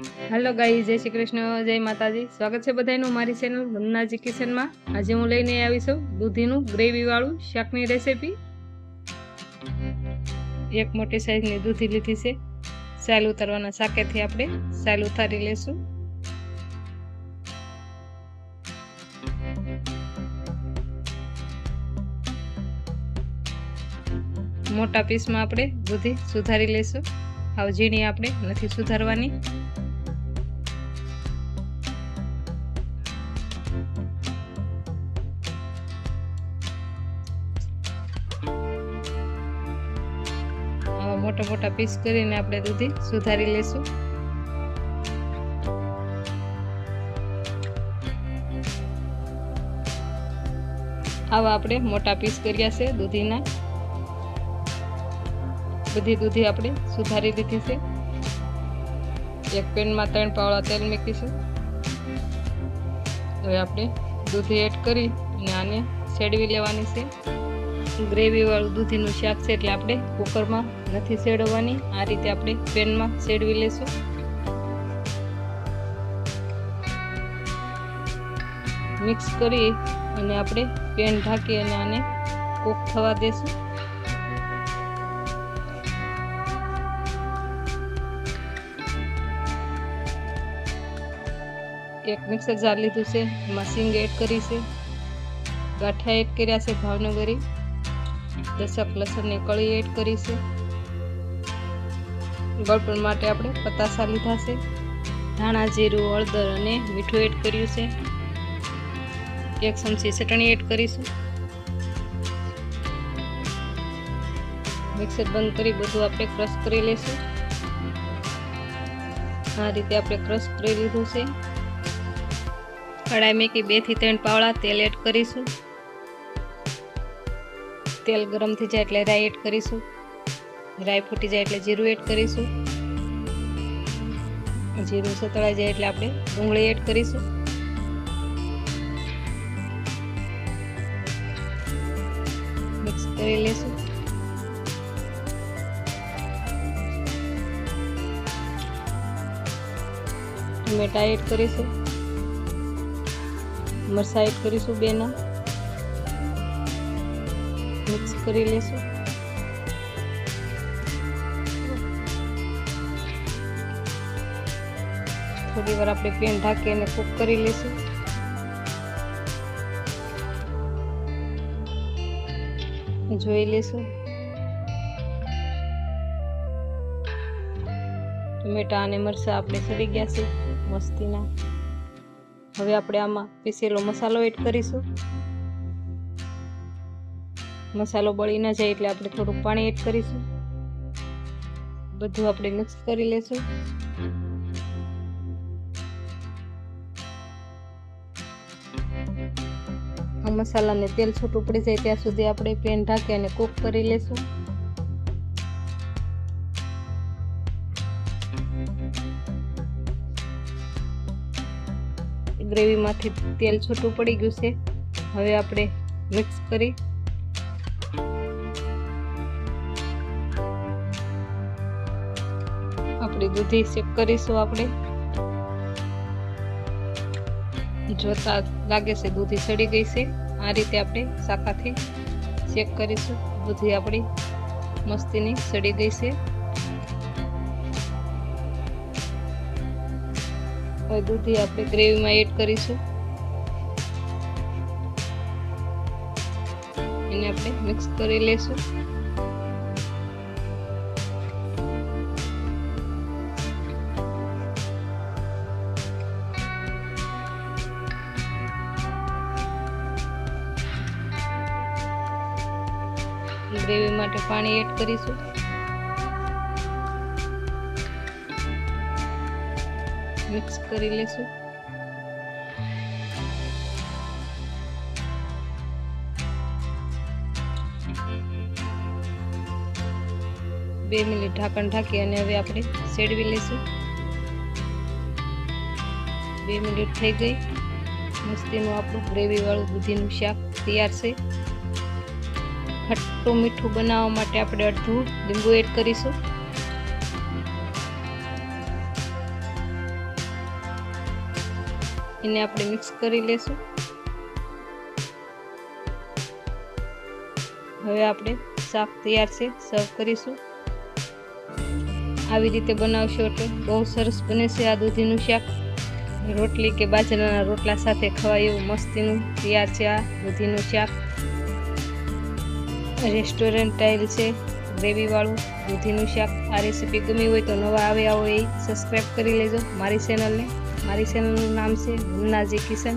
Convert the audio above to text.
હાલો ગાઈ જય શ્રી કૃષ્ણ, જય માતાજી. સ્વાગત છે બધાનું મારી ચેનલ વંદનાજી કિચનમાં આજે હું લઈને આવી છું દૂધીનું ગ્રેવી વાળું શાકની રેસીપી એક મોટી સાઈઝની દૂધી લીધી છે. સાલ ઉતારવાના શાકેથી આપણે સાલ ઉતારી લેશું. મોટા પીસમાં આપણે દૂધી સુધારી લેશું. હવે ઝીણી આપણે નથી સુધારવાની. મોટા મોટા પીસ કરીને આપણે દૂધી સુધારી લેશું. આવા આપણે મોટા પીસ કર્યા છે દૂધીના. બધી દૂધી આપણે સુધારી દીધી છે. એક પેનમાં ત્રણ પાવડા તેલ મૂકીશું. હવે આપણે દૂધી એડ કરી અને આને સેડવી લેવાની છે. ગ્રેવી વાળું દૂધીનું શાક છે એટલે આપણે કુકરમાં નથી શેડવવાની આ રીતે આપણે પેનમાં શેડવી લેશું. મિક્સ કરી અને આપણે પેન ઢાંકી અને આને કૂક થવા દેશું. એક મિક્સર જાર લીધું છે. સિંગ એડ કરી છે. ગાંઠા એડ કર્યા છે ભાવનગરી. દસક લસણની કળી એડ કરી છે. ગળપણ માટે આપણે પતાસા લીધા છે. ધાણા, જીરું, હળદર અને મીઠું એડ કર્યું છે. એક ચમચી ચટણી એડ કરીશું. મિક્સર બંધ કરી બધું આપણે ક્રશ કરી લઈશું આ રીતે આપણે ક્રશ કરી લીધું છે. કડાઈ મેકી બેથી ત્રણ પાવડા તેલ એડ કરીશું. તેલ ગરમ થઈ જાય એટલે રાઈ એડ કરીશું. રાઈ ફૂટી જાય એટલે જીરું એડ કરીશું. જીરું સતળાઈ જાય એટલે આપણે ડુંગળી એડ કરીશું. મિક્સ કરી લેશું. ટમેટા એડ કરીશું. મરસા એડ કરીશું બેના. મિક્સ કરી લેશું. થોડી વાર આપણે પેન ઢાંકી અને કૂક કરી લેશું. જોઈ લેશું. ટમેટા અને મરચાં આપણે સડી ગયા છે, મસ્તીના. હવે આપણે આમાં પીસેલો મસાલો એડ કરીશું. મસાલો બળી ના જાય એટલે આપણે થોડુંક પાણી એડ કરીશું. બધું આપણે મિક્સ કરી લેશું. આ મસાલાને તેલ છૂટું પડી જાય ત્યાં સુધી આપણે પેન ઢાંકી અને કૂક કરી લેશું. ગ્રેવીમાંથી તેલ છૂટું પડી ગયું છે. હવે આપણે મિક્સ કરી આપણી દૂધી ચેક કરીશું આપણે. જોતા લાગે છે દૂધી સડી ગઈ છે. આ રીતે આપણે શાખાથી ચેક કરીશું. દૂધી આપણી મસ્તીની સડી ગઈ છે. હવે દૂધી આપણે ગ્રેવીમાં એડ કરીશું. એને આપણે મિક્સ કરી લેશું. ગ્રેવી માટે પાણી એડ કરીશું. મિક્સ કરી લેશું. બે મિનિટ ઢાંકણ ઢાંકી અને હવે આપણે સેડવી લઈશું બે મિનિટ થઈ ગઈ. મસ્તીનું આપણું ગ્રેવીવાળું દૂધીનું શાક તૈયાર છે. ખટ્ટું મીઠું બનાવવા માટે આપણે અડધું લીંબુ એડ કરીશું. એને આપણે મિક્સ કરી લેશું. હવે આપણે શાક તૈયાર છે સર્વ કરીશું. આવી રીતે બનાવશો એટલે બહુ સરસ બને છે આ દૂધીનું શાક. રોટલી કે બાજરાના રોટલા સાથે ખવાય એવું મસ્તીનું તૈયાર છે આ દૂધીનું શાક. રેસ્ટોરન્ટ ટાઈલ છે. ગ્રેવીવાળું, દૂધીનું શાક, આ રેસીપી ગમી હોય તો નવા આવે હોય એ સબસ્ક્રાઈબ કરી લેજો મારી ચેનલને મારી ચેનલનું નામ છે ગુમનાજી કિશન.